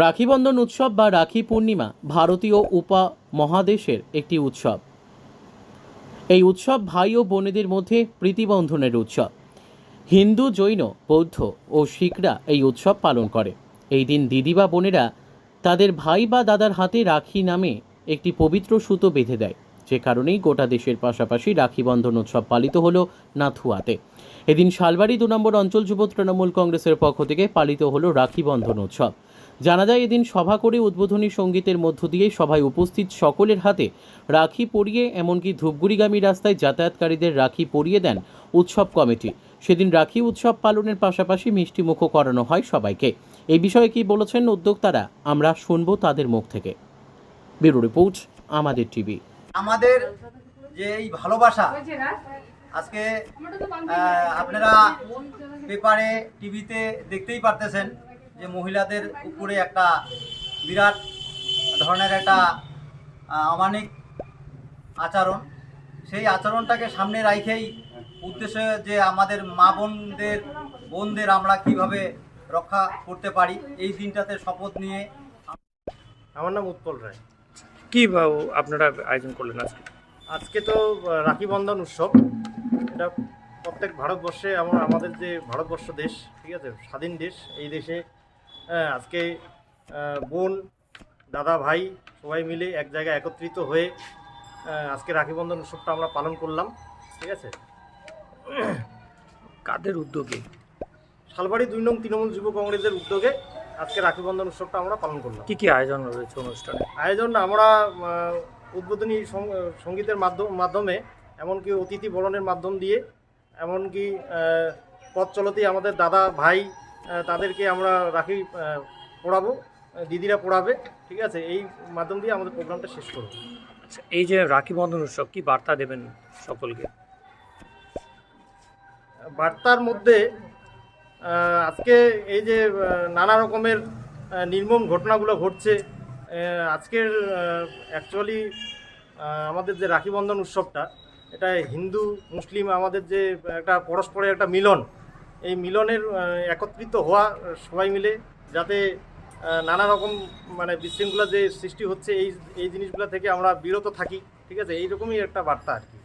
রাখিবন্ধন উৎসব বা রাখি পূর্ণিমা ভারতীয় উপমহাদেশের একটি উৎসব। এই উৎসব ভাই ও বোনেদের মধ্যে প্রীতিবন্ধনের উৎসব। হিন্দু, জৈন, বৌদ্ধ ও শিখরা এই উৎসব পালন করে। এই দিন দিদি বা বোনেরা তাদের ভাই বা দাদার হাতে রাখি নামে একটি পবিত্র সুতো বেঁধে দেয়। যে কারণেই গোটা দেশের পাশাপাশি রাখি বন্ধন উৎসব পালিত হলো নাথুয়াতে। এদিন শালবাড়ি দু নম্বর অঞ্চল যুব তৃণমূল কংগ্রেসের পক্ষ থেকে পালিত হলো রাখি বন্ধন উৎসব। জানা যায়, এদিন সভা করে উদ্বোধনী সঙ্গীতের মধ্য দিয়ে সভায় উপস্থিত সকলের হাতে রাখি পরিয়ে, এমনকি ধূপগুড়িগামী রাস্তায় যাতায়াতকারীদের রাখি পরিয়ে দেন উৎসব কমিটি। সেদিন রাখি উৎসব পালনের পাশাপাশি মিষ্টিমুখও করানো হয় সবাইকে। এই বিষয়ে কি বলেছেন উদ্যোক্তারা, আমরা শুনব তাদের মুখ থেকে। ব্যুরো রিপোর্ট, আমাদের টিভি। আমাদের যে এই ভালোবাসা, আজকে আপনারা পেপারে, টিভিতে দেখতেই পারতেছেন। যে মহিলাদের উপরে একটা বিরাট ধরনের একটা অমানিক আচরণ সেই আচরণটাকে সামনে রাখেই উদ্দেশ্য যে আমাদের মা বোনদের বোনদের আমরা কীভাবে রক্ষা করতে পারি এই দিনটাতে শপথ নিয়ে আমার নাম উৎপল রায়। কি আপনারা আয়োজন করলেন আজকে? আজকে তো রাখি বন্ধন উৎসব। এটা প্রত্যেক ভারতবর্ষে আমার আমাদের যে ভারতবর্ষ দেশ ঠিক আছে স্বাধীন দেশ এই দেশে আহ, আজকে বোন দাদা ভাই সবাই মিলে এক জায়গায় একত্রিত হয়ে আজকে রাখি বন্ধন উৎসবটা আমরা পালন করলাম ঠিক আছে? কাদের উদ্যোগে? শালবাড়ি দুই নং তৃণমূল যুব কংগ্রেসের উদ্যোগে আজকে রাখি বন্ধন উৎসবটা আমরা পালন করলাম। কি কি আয়োজন রয়েছে অনুষ্ঠানে? আয়োজন আমরা উদ্বোধনী সঙ্গীতের মাধ্যম মাধ্যমে এমনকি অতিথি বরণের মাধ্যম দিয়ে এমনকি পথ চলতেই আমাদের দাদা ভাই তাদেরকে আমরা রাখি পড়াবো দিদিরা পড়াবে ঠিক আছে? এই মাধ্যম দিয়ে আমাদের প্রোগ্রামটা শেষ করব। আচ্ছা এই যে রাখি বন্ধন উৎসব কি বার্তা দেবেন সকলকে? বার্তার মধ্যে আজকে এই যে নানা রকমের নির্মম ঘটনাগুলো ঘটছে আজকের অ্যাকচুয়ালি আমাদের যে রাখি বন্ধন উৎসবটা এটা হিন্দু মুসলিম আমাদের যে একটা পরস্পরের একটা মিলন এই মিলনের একত্রিত হওয়া সবাই মিলে যাতে নানা রকম মানে বিশৃঙ্খলা যে সৃষ্টি হচ্ছে এই এই জিনিসগুলো থেকে আমরা বিরত থাকি, ঠিক আছে? এইরকমই একটা বার্তা আর কি।